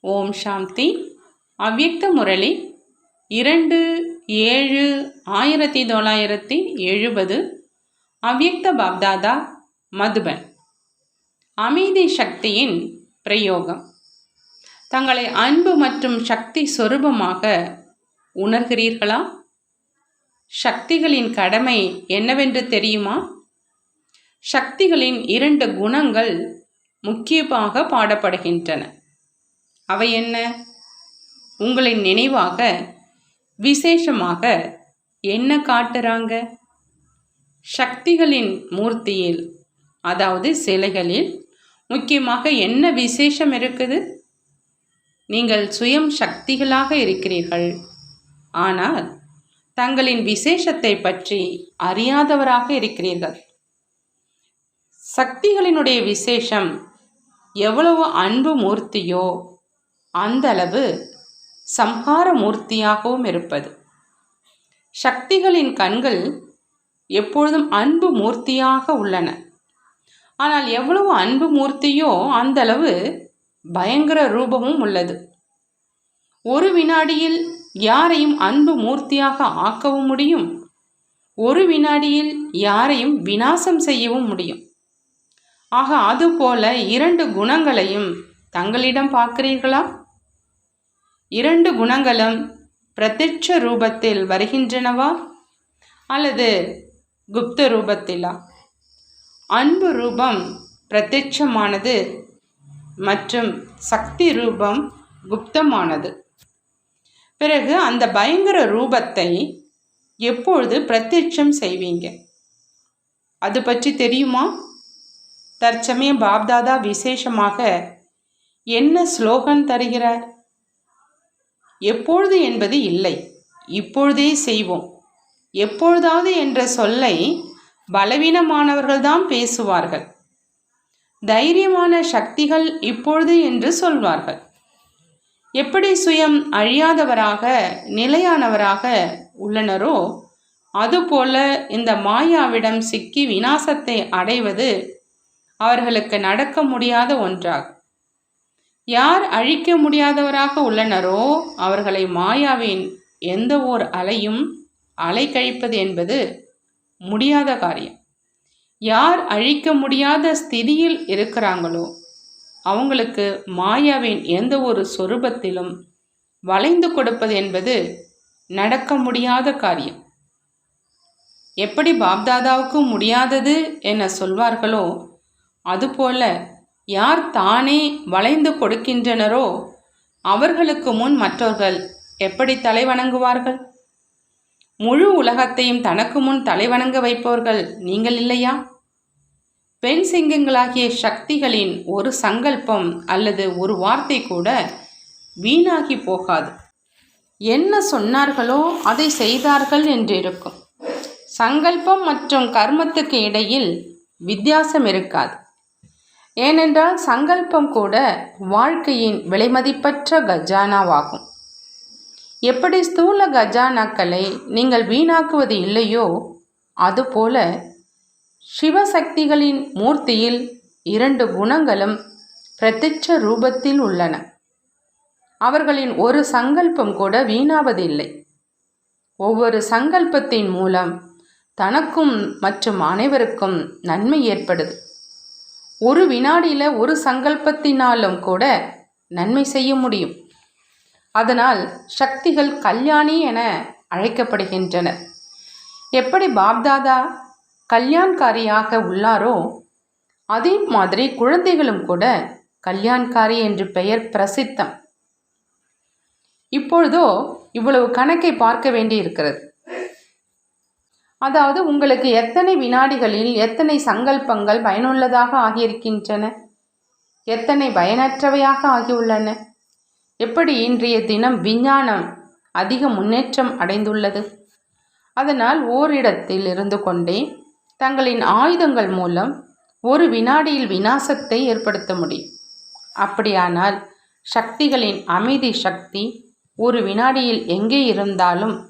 ஓம் சாந்தி. அவ்யக்த முரளி இரண்டு ஏழு ஆயிரத்தி தொள்ளாயிரத்தி எழுபது. அவ்யக்த பாப்தாதா மதுபன். அமைதி சக்தியின் பிரயோகம். தங்களை அன்பு மற்றும் சக்தி சொரூபமாக உணர்கிறீர்களா? சக்திகளின் கடமை என்னவென்று தெரியுமா? சக்திகளின் இரண்டு குணங்கள் முக்கியமாக பாடப்படுகின்றன. அவை என்ன? உங்களின் நினைவாக விசேஷமாக என்ன காட்டுறாங்க? சக்திகளின் மூர்த்தியில் அதாவது சிலைகளில் முக்கியமாக என்ன விசேஷம் இருக்குது? நீங்கள் சுயம் சக்திகளாக இருக்கிறீர்கள். ஆனால் தங்களின் விசேஷத்தை பற்றி அறியாதவராக இருக்கிறீர்கள். சக்திகளினுடைய விசேஷம் எவ்வளவு அன்பு மூர்த்தியோ அந்த அளவு சம்ஹார மூர்த்தியாகவும் இருப்பது. சக்திகளின் கண்கள் எப்பொழுதும் அன்பு மூர்த்தியாக உள்ளன. ஆனால் எவ்வளவு அன்பு மூர்த்தியோ அந்த அளவு பயங்கர ரூபமும் உள்ளது. ஒரு வினாடியில் யாரையும் அன்பு மூர்த்தியாக ஆக்கவும் முடியும். ஒரு வினாடியில் யாரையும் வினாசம் செய்யவும் முடியும். ஆக அதுபோல இரண்டு குணங்களையும் தங்களிடம் பார்க்கிறீர்களா? இரண்டு குணங்களும் பிரத்யட்ச ரூபத்தில் வருகின்றனவா? அல்லது குப்த ரூபத்திலா? அன்பு ரூபம் பிரத்யட்சமானது மற்றும் சக்தி ரூபம் குப்தமானது. பிறகு அந்த பயங்கர ரூபத்தை எப்பொழுது பிரத்யட்சம் செய்வீங்க? அது பற்றி தெரியுமா? தற்சமயம் பாப்தாதா விசேஷமாக என்ன ஸ்லோகன் தருகிறார்? எப்பொழுது என்பது இல்லை. இப்பொழுதே செய்வோம். எப்பொழுதாவது என்ற சொல்லை பலவீனமானவர்கள்தான் பேசுவார்கள். தைரியமான சக்திகள் இப்பொழுது என்று சொல்வார்கள். எப்படி சுயம் அழியாதவராக நிலையானவராக உள்ளனரோ அதுபோல இந்த மாயாவிடம் சிக்கி வினாசத்தை அடைவது அவர்களுக்கு நடக்க முடியாத ஒன்றாகும். யார் அழிக்க முடியாதவராக உள்ளனரோ அவர்களை மாயாவின் எந்த ஓர் அலையும் அலை கழிப்பது என்பது முடியாத காரியம். யார் அழிக்க முடியாத ஸ்திதியில் இருக்கிறாங்களோ அவங்களுக்கு மாயாவின் எந்த ஒரு சொரூபத்திலும் வளைந்து கொடுப்பது என்பது நடக்க முடியாத காரியம். எப்படி பாப்தாதாவுக்கு முடியாதது என சொல்வார்களோ அதுபோல யார் தானே வளைந்து கொடுக்கின்றனரோ அவர்களுக்கு முன் மற்றவர்கள் எப்படி தலை வணங்குவார்கள்? முழு உலகத்தையும் தனக்கு முன் தலைவணங்க வைப்பவர்கள் நீங்கள் இல்லையா? பெண் சிங்கங்களாகிய சக்திகளின் ஒரு சங்கல்பம் அல்லது ஒரு வார்த்தை கூட வீணாகி போகாது. என்ன சொன்னார்களோ அதை செய்தார்கள் என்றிருக்கும். சங்கல்பம் மற்றும் கர்மத்துக்கு இடையில் வித்தியாசம் இருக்காது. ஏனென்றால் சங்கல்பம் கூட வாழ்க்கையின் விலைமதிப்பற்ற கஜானாவாகும். எப்படி ஸ்தூல கஜானாக்களை நீங்கள் வீணாக்குவது இல்லையோ அதுபோல சிவசக்திகளின் மூர்த்தியில் இரண்டு குணங்களும் பிரத்யட்ச ரூபத்தில் உள்ளன. அவர்களின் ஒரு சங்கல்பம் கூட வீணாவதில்லை. ஒவ்வொரு சங்கல்பத்தின் மூலம் தனக்கும் மற்றும் அனைவருக்கும் நன்மை ஏற்படுது. ஒரு வினாடியில் ஒரு சங்கல்பத்தினாலும் கூட நன்மை செய்ய முடியும். அதனால் சக்திகள் கல்யாணி என அழைக்கப்படுகின்றனர் எப்படி பாப்தாதா கல்யாண்காரியாக உள்ளாரோ அதே மாதிரி குழந்தைகளும் கூட கல்யாண்காரி என்று பெயர் பிரசித்தம். இப்பொழுதோ இவ்வளவு கணக்கை பார்க்க வேண்டி இருக்கிறது அதாவது உங்களுக்கு எத்தனை வினாடிகளில் எத்தனை சங்கல்பங்கள் பயனுள்ளதாக ஆகியிருக்கின்றன? எத்தனை பயனற்றவையாக ஆகியுள்ளன? எப்படி இன்றைய தினம் விஞ்ஞானம் அதிக முன்னேற்றம் அடைந்துள்ளது? அதனால் ஓரிடத்தில் இருந்து கொண்டே தங்களின் ஆயுதங்கள் மூலம் ஒரு வினாடியில் வினாசத்தை ஏற்படுத்த முடியும். அப்படியானால் சக்திகளின் அமைதி சக்தி ஒரு வினாடியில் எங்கே இருந்தாலும்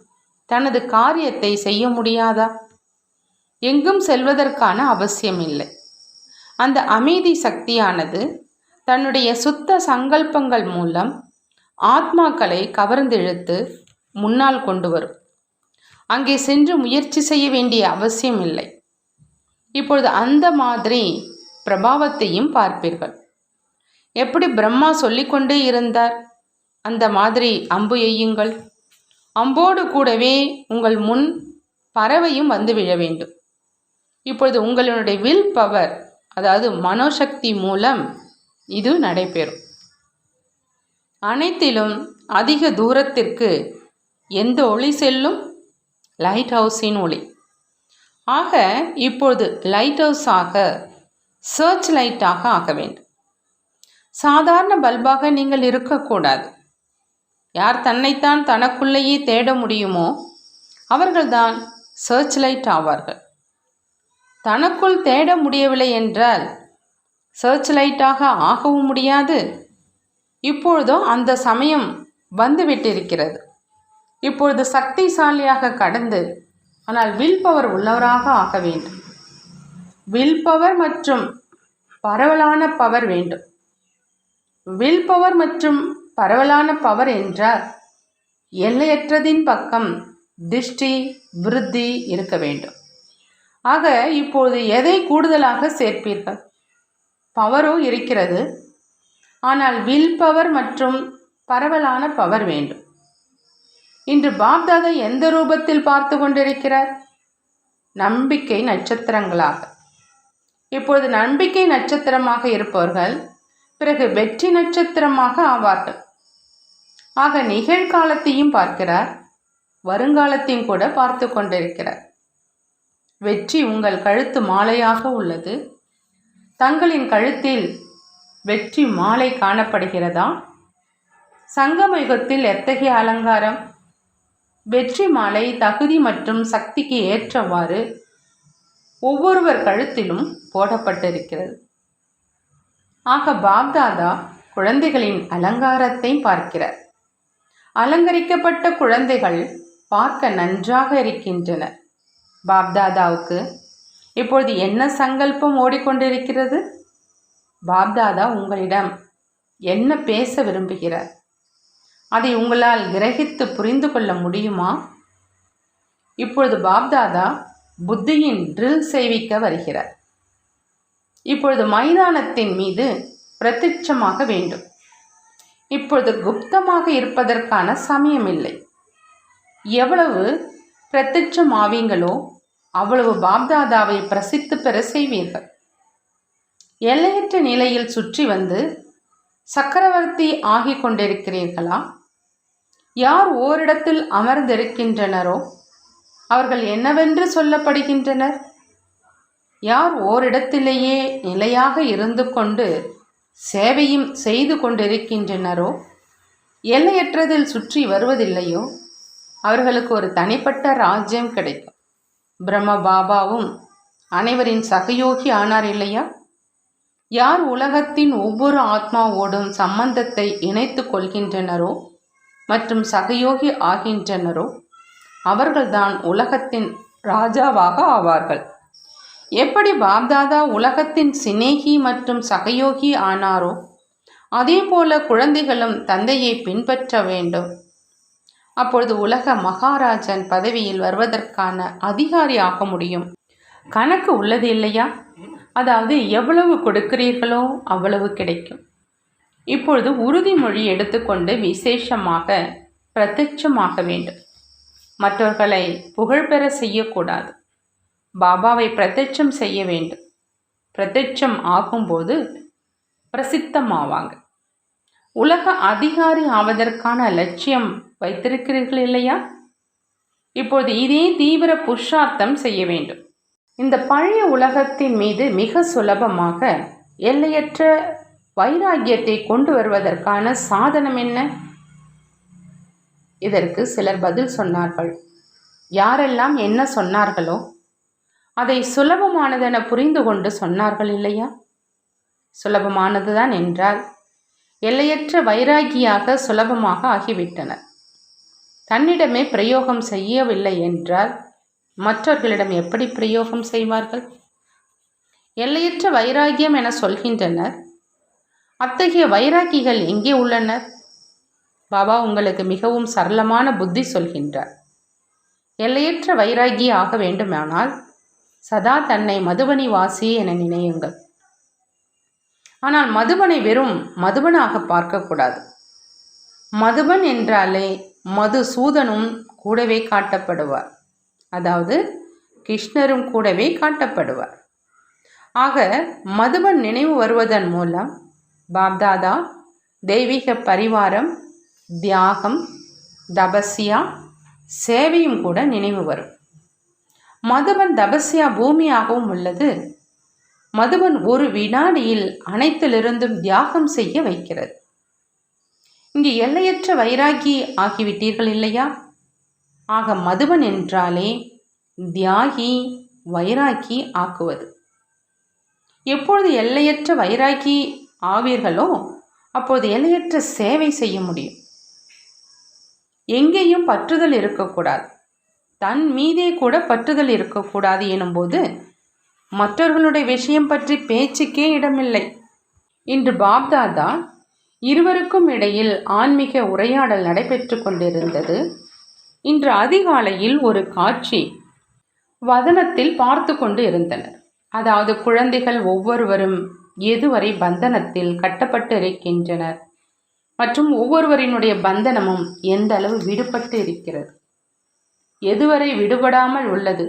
தனது காரியத்தை செய்ய முடியாதா? எங்கும் செல்வதற்கான அவசியமில்லை. அந்த அமைதி சக்தியானது தன்னுடைய சுத்த சங்கல்பங்கள் மூலம் ஆத்மாக்களை கவர்ந்திழுத்து முன்னால் கொண்டு வரும். அங்கே சென்று முயற்சி செய்ய வேண்டிய அவசியம் இல்லை இப்பொழுது அந்த மாதிரி பிரபாவத்தையும் பார்ப்பீர்கள். எப்படி பிரம்மா சொல்லிக்கொண்டே இருந்தார்? அந்த மாதிரி அம்பு எய்யுங்கள். அம்போடு கூடவே உங்கள் முன் பறவையும் வந்து விழ வேண்டும். இப்பொழுது உங்களுடைய வில் பவர் அதாவது மனோசக்தி மூலம் இது நடைபெறும். அனைத்திலும் அதிக தூரத்திற்கு எந்த ஒளி செல்லும்? லைட் ஹவுஸின் ஒளி. ஆக இப்பொழுது லைட் ஹவுஸாக சர்ச் லைட்டாக ஆக வேண்டும். சாதாரண பல்பாக நீங்கள் இருக்கக்கூடாது. யார் தன்னைத்தான் தனக்குள்ளேயே தேட முடியுமோ அவர்கள்தான் சர்ச் லைட் ஆவார்கள். தனக்குள் தேட முடியவில்லை என்றால் சர்ச் லைட்டாக ஆகவும் முடியாது. இப்பொழுதோ அந்த சமயம் வந்துவிட்டிருக்கிறது. இப்பொழுது சக்திசாலியாக கடந்து ஆனால் வில் பவர் உள்ளவராக ஆக வேண்டும். வில் பவர் மற்றும் பரவலான பவர் வேண்டும். வில் பவர் மற்றும் பரவலான பவர் என்றால் எல்லையற்றதின் பக்கம் திருஷ்டி விருத்தி இருக்க வேண்டும். ஆக இப்போது எதை கூடுதலாக சேர்ப்பீர்கள்? பவரோ இருக்கிறது. ஆனால் வில் பவர் மற்றும் பரவலான பவர் வேண்டும். இன்று பாப்தாதா எந்த ரூபத்தில் பார்த்து கொண்டிருக்கிறார்? நம்பிக்கை நட்சத்திரங்களாக. இப்பொழுது நம்பிக்கை நட்சத்திரமாக இருப்பவர்கள் பிறகு வெற்றி நட்சத்திரமாக ஆவார்கள். ஆக நிகழ்காலத்தையும் பார்க்கிறார். வருங்காலத்தையும் கூட பார்த்து கொண்டிருக்கிறார். வெற்றி உங்கள் கழுத்து மாலையாக உள்ளது. தங்களின் கழுத்தில் வெற்றி மாலை காணப்படுகிறதா? சங்கமயுகத்தில் எத்தகைய அலங்காரம்? வெற்றி மாலை தகுதி மற்றும் சக்திக்கு ஏற்றவாறு ஒவ்வொருவர் கழுத்திலும் போடப்பட்டிருக்கிறது. ஆக பாக்தாதா குழந்தைகளின் அலங்காரத்தை பார்க்கிறார். அலங்கரிக்கப்பட்ட குழந்தைகள் பார்க்க நன்றாக இருக்கின்றனர் பாப்தாதாவுக்கு இப்பொழுது என்ன சங்கல்பம் ஓடிக்கொண்டிருக்கிறது? பாப்தாதா உங்களிடம் என்ன பேச விரும்புகிறார்? அதை உங்களால் கிரகித்து புரிந்து கொள்ள முடியுமா? இப்பொழுது பாப்தாதா புத்தியின் ட்ரில் செய்விக்க வருகிறார். இப்பொழுது மைதானத்தின் மீது பிரத்யட்சமாக வேண்டும். இப்பொழுது குப்தமாக இருப்பதற்கான சமயமில்லை. எவ்வளவு பிரத்யட்சம் ஆவீங்களோ அவ்வளவு பாப்தாதாவை பிரசித்து பெற செய்வீர்கள். எல்லையற்ற நிலையில் சுற்றி வந்து சக்கரவர்த்தி ஆகிக் கொண்டிருக்கிறீர்களா? யார் ஓரிடத்தில் அமர்ந்திருக்கின்றனரோ அவர்கள் என்னவென்று சொல்லப்படுகின்றனர்? யார் ஓரிடத்திலேயே நிலையாக இருந்து கொண்டு சேவையும் செய்து கொண்டிருக்கின்றனரோ? எல்லையற்றதில் சுற்றி வருவதில்லையோ? அவர்களுக்கு ஒரு தனிப்பட்ட ராஜ்யம் கிடைக்கும். பிரம்ம பாபாவும் அனைவரின் சகயோகி ஆனார் இல்லையா? யார் உலகத்தின் ஒவ்வொரு ஆத்மாவோடும் சம்பந்தத்தை இணைத்து கொள்கின்றனரோ? மற்றும் சகயோகி ஆகின்றனரோ? அவர்கள்தான் உலகத்தின் ராஜாவாக ஆவார்கள். எப்படி பாப்தாதா உலகத்தின் சிநேகி மற்றும் சகயோகி ஆனாரோ அதேபோல குழந்தைகளும் தந்தையை பின்பற்ற வேண்டும். அப்பொழுது உலக மகாராஜன் பதவியில் வருவதற்கான அதிகாரி ஆக முடியும். கணக்கு உள்ளது இல்லையா? அதாவது எவ்வளவு கொடுக்கிறீர்களோ அவ்வளவு கிடைக்கும். இப்பொழுது உறுதிமொழி எடுத்துக்கொண்டு விசேஷமாக பிரத்யட்சமாக வேண்டும். மற்றவர்களை புகழ்பெற செய்யக்கூடாது. பாபாவை பிரத்யட்சம் செய்ய வேண்டும். பிரத்யட்சம் ஆகும்போது பிரசித்தமாவாங்க. உலக அதிகாரி ஆவதற்கான லட்சியம் வைத்திருக்கிறீர்கள் இல்லையா? இப்போது இதே தீவிர புருஷார்த்தம் செய்ய வேண்டும். இந்த பழைய உலகத்தின் மீது மிக சுலபமாக எல்லையற்ற வைராக்கியத்தை கொண்டு வருவதற்கான சாதனம் என்ன? இதற்கு சிலர் பதில் சொன்னார்கள். யாரெல்லாம் என்ன சொன்னார்களோ அதை சுலபமானதென புரிந்து கொண்டு சொன்னார்கள் இல்லையா? சுலபமானதுதான் என்றால் எல்லையற்ற வைராகியாக சுலபமாக ஆகிவிட்டனர். தன்னிடமே பிரயோகம் செய்யவில்லை என்றால் மற்றவர்களிடம் எப்படி பிரயோகம் செய்வார்கள்? எல்லையற்ற வைராகியம் என சொல்கின்றனர். அத்தகைய வைராக்கிகள் எங்கே உள்ளனர்? பாபா உங்களுக்கு மிகவும் சரளமான புத்தி சொல்கின்றார். எல்லையற்ற வைராகி ஆக வேண்டுமானால் சதா தன்னை மதுபனி வாசி என நினையுங்கள். ஆனால் மதுபனை வெறும் மதுபனாக பார்க்கக்கூடாது. மதுபன் என்றாலே மது சூதனும் கூடவே காட்டப்படுவார். அதாவது கிருஷ்ணரும் கூடவே காட்டப்படுவார். ஆக மதுபன் நினைவு வருவதன் மூலம் பாப்தாதா தெய்வீக பரிவாரம் தியாகம் தபஸ்யா சேவையும் கூட நினைவு வரும். மதுபன் தபஸ்யா பூமியாகவும் உள்ளது. மதுபன் ஒரு வினாடியில் அனைத்திலிருந்தும் தியாகம் செய்ய வைக்கிறது. இங்கு எல்லையற்ற வைராகி ஆகிவிட்டீர்கள் இல்லையா? ஆக மதுபன் என்றாலே தியாகி வைராக்கி ஆக்குவது. எப்பொழுது எல்லையற்ற வைராக்கி ஆவீர்களோ அப்போது எல்லையற்ற சேவை செய்ய முடியும். எங்கேயும் பற்றுதல் இருக்கக்கூடாது. தன் மீதே கூட பற்றுதல் இருக்கக்கூடாது எனும்போது மற்றவர்களுடைய விஷயம் பற்றி பேச்சுக்கே இடமில்லை. இன்று பாப்தாதா இருவருக்கும் இடையில் ஆன்மீக உரையாடல் நடைபெற்று கொண்டிருந்தது. இன்று அதிகாலையில் ஒரு காட்சி வதனத்தில் பார்த்து கொண்டு இருந்தனர். அதாவது குழந்தைகள் ஒவ்வொருவரும் எதுவரை பந்தனத்தில் கட்டப்பட்டு இருக்கின்றனர் மற்றும் ஒவ்வொருவரினுடைய பந்தனமும் எந்த அளவு விடுபட்டு இருக்கிறது? எதுவரை விடுபடாமல் உள்ளது.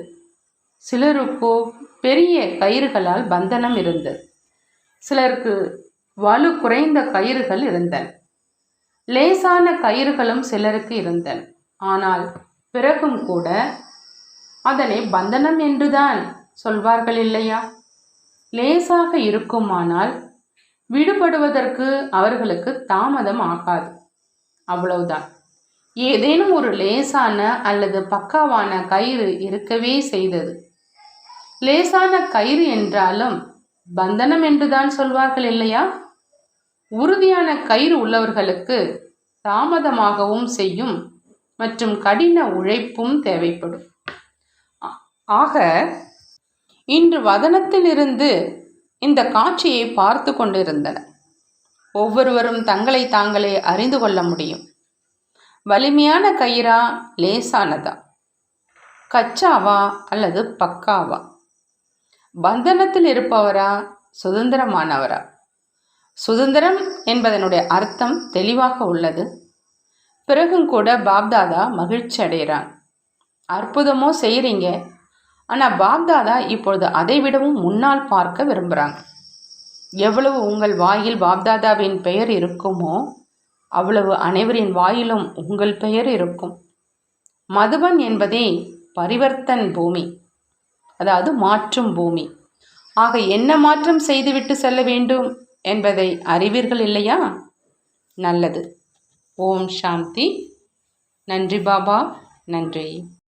சிலருக்கோ பெரிய கயிறுகளால் பந்தனம் இருந்தது. சிலருக்கு வலு குறைந்த கயிறுகள் இருந்தன. லேசான கயிறுகளும் சிலருக்கு இருந்தன. ஆனால் பிறகும் கூட அதனை பந்தனம் என்றுதான் சொல்வார்கள் இல்லையா? லேசாக இருக்குமானால் விடுபடுவதற்கு அவர்களுக்கு தாமதம் ஆகாது. அவ்வளவுதான். ஏதேனும் ஒரு லேசான அல்லது பக்காவான கயிறு இருக்கவே செய்தது. லேசான கயிறு என்றாலும் பந்தனம் என்றுதான் சொல்வார்கள் இல்லையா? உறுதியான கயிறு உள்ளவர்களுக்கு தாமதமாகவும் செய்யும் மற்றும் கடின உழைப்பும் தேவைப்படும். ஆக இன்று வதனத்திலிருந்து இந்த காட்சியை பார்த்து கொண்டிருந்தன ஒவ்வொருவரும் தங்களை தாங்களே அறிந்து கொள்ள முடியும். வலிமையான கயிறா லேசானதா? கச்சாவா அல்லது பக்காவா? பந்தனத்தில் இருப்பவரா? சுதந்திரமானவரா? சுதந்திரம் என்பதனுடைய அர்த்தம் தெளிவாக உள்ளது. பிறகும் கூட பாப்தாதா மகிழ்ச்சி அடைகிறான் அற்புதமோ செய்கிறீங்க ஆனால் பாப்தாதா இப்பொழுது அதை விடவும் முன்னால் பார்க்க விரும்புகிறாங்க எவ்வளவு உங்கள் வாயில் பாப்தாதாவின் பெயர் இருக்குமோ அவ்வளவு அனைவரின் வாயிலும் உங்கள் பெயர் இருக்கும். மதுபன் என்பதே பரிவர்த்தன் பூமி. அதாவது மாற்றும் பூமி. ஆக என்ன மாற்றம் செய்துவிட்டு செல்ல வேண்டும் என்பதை அறிவீர்கள் இல்லையா? நல்லது. ஓம் சாந்தி. நன்றி பாபா. நன்றி.